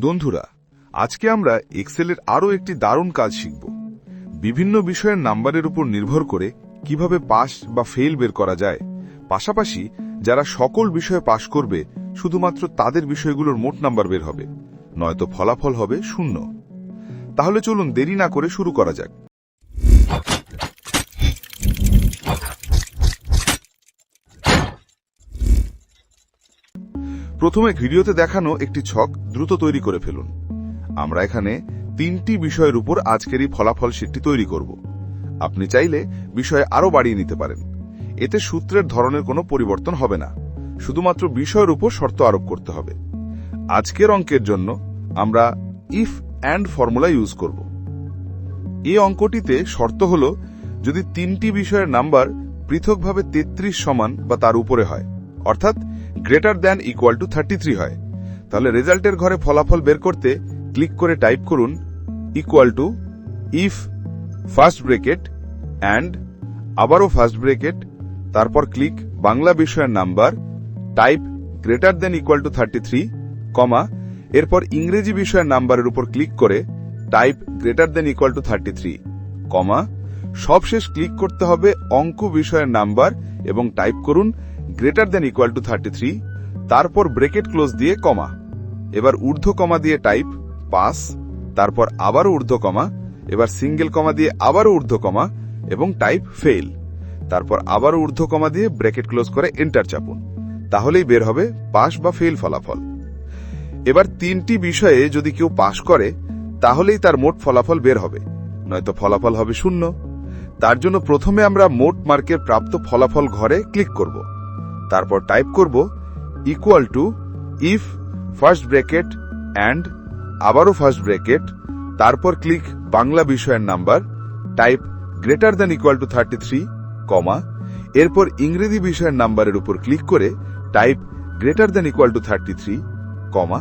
বন্ধুরা, আজকে আমরা এক্সেলের আরও একটি দারুণ কাজ শিখব। বিভিন্ন বিষয়ের নাম্বারের উপর নির্ভর করে কীভাবে পাস বা ফেল বের করা যায়। পাশাপাশি যারা সকল বিষয়ে পাশ করবে, শুধুমাত্র তাদের বিষয়গুলোর মোট নাম্বার বের হবে, নয়তো ফলাফল হবে শূন্য। তাহলে চলুন দেরি না করে শুরু করা যাক। প্রথমে ভিডিওতে দেখানো একটি ছক দ্রুত তৈরি করে ফেলুন। আমরা এখানে তিনটি বিষয়ের উপর আজকের এই ফলাফল শীটটি তৈরি করব। আপনি চাইলে বিষয়ে আরও বাড়িয়ে নিতে পারেন। এতে সূত্রের ধরনের কোনো পরিবর্তন হবে না। শুধুমাত্র বিষয়ের উপর শর্ত আরোপ করতে হবে। আজকের অঙ্কের জন্য আমরা ইফ অ্যান্ড ফর্মুলা ইউজ করব। এই অঙ্কটিতে শর্ত হল, যদি তিনটি বিষয়ের নাম্বার পৃথকভাবে তেত্রিশ সমান বা তার উপরে হয়, অর্থাৎ greater than equal to thirty three হয়। তাহলে রেজাল্টের ঘরে ফলাফল বের করতে ক্লিক করে টাইপ করুন equal to if first bracket and আবারও ফার্স্ট ব্রেকেট তারপর ক্লিক বাংলা বিষয়ের number type greater then equal to thirty three comma এরপর ইংরেজি বিষয়ের নাম্বারের উপর ক্লিক করে type greater then equal to thirty three comma সবশেষ ক্লিক করতে হবে অঙ্ক বিষয়ের নাম্বার এবং টাইপ করুন greater then equal to thirty three তারপর ব্রেকেট ক্লোজ দিয়ে কমা এবার ঊর্ধ্ব কমা দিয়ে টাইপ পাস তারপর আবারও ঊর্ধ্ব কমা এবার সিঙ্গেল কমা দিয়ে আবারও ঊর্ধ্ব কমা এবং টাইপ ফেল তারপর আবারও ঊর্ধ্ব কমা দিয়ে ব্রেকেট ক্লোজ করে এন্টার চাপুন। তাহলেই বের হবে পাস বা ফেল ফলাফল। এবার তিনটি বিষয়ে যদি কেউ পাশ করে, তাহলেই তার মোট ফলাফল বের হবে, নয়তো ফলাফল হবে শূন্য। তার জন্য প্রথমে আমরা মোট মার্কের প্রাপ্ত ফলাফল ঘরে ক্লিক করব। তারপর টাইপ করব equal to if first bracket and আবারও ফার্স্ট ব্রেকেট তারপর ক্লিক বাংলা বিষয়ের number type greater than equal to thirty three comma এরপর ইংরেজি বিষয়ের নাম্বারের উপর ক্লিক করে type greater than equal to thirty three comma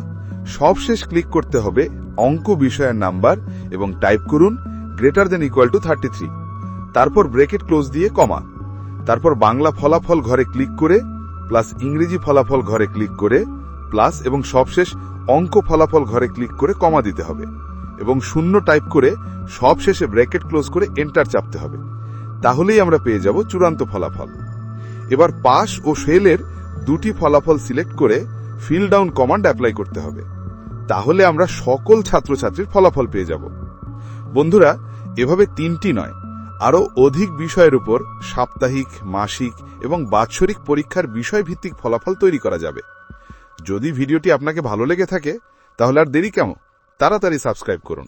সবশেষ ক্লিক করতে হবে অঙ্ক বিষয়ের নাম্বার এবং টাইপ করুন greater than equal to thirty three তারপর ব্রেকেট ক্লোজ দিয়ে কমা তারপর বাংলা ফলাফল ঘরে ক্লিক করে, প্লাস ইংরেজি ফলাফল ঘরে ক্লিক করে, প্লাস এবং সবশেষ অঙ্ক ফলাফল ঘরে ক্লিক করে কমা দিতে হবে। এবং শূন্য টাইপ করে সবশেষে ব্র্যাকেট ক্লোজ করে এন্টার চাপতে হবে। তাহলেই আমরা পেয়ে যাব চূড়ান্ত ফলাফল। এবার পাস ও ফেলের দুটি ফলাফল সিলেক্ট করে ফিল ডাউন কমান্ড অ্যাপ্লাই করতে হবে। তাহলে আমরা সকল ছাত্রছাত্রীর ফলাফল পেয়ে যাব। বন্ধুরা, এভাবে তিনটি নয় আরও অধিক বিষয়ের উপর সাপ্তাহিক, মাসিক এবং বাৎসরিক পরীক্ষার বিষয়ভিত্তিক ফলাফল তৈরি করা যাবে। যদি ভিডিওটি আপনাকে ভালো লেগে থাকে, তাহলে আর দেরি কেমন তাড়াতাড়ি সাবস্ক্রাইব করুন।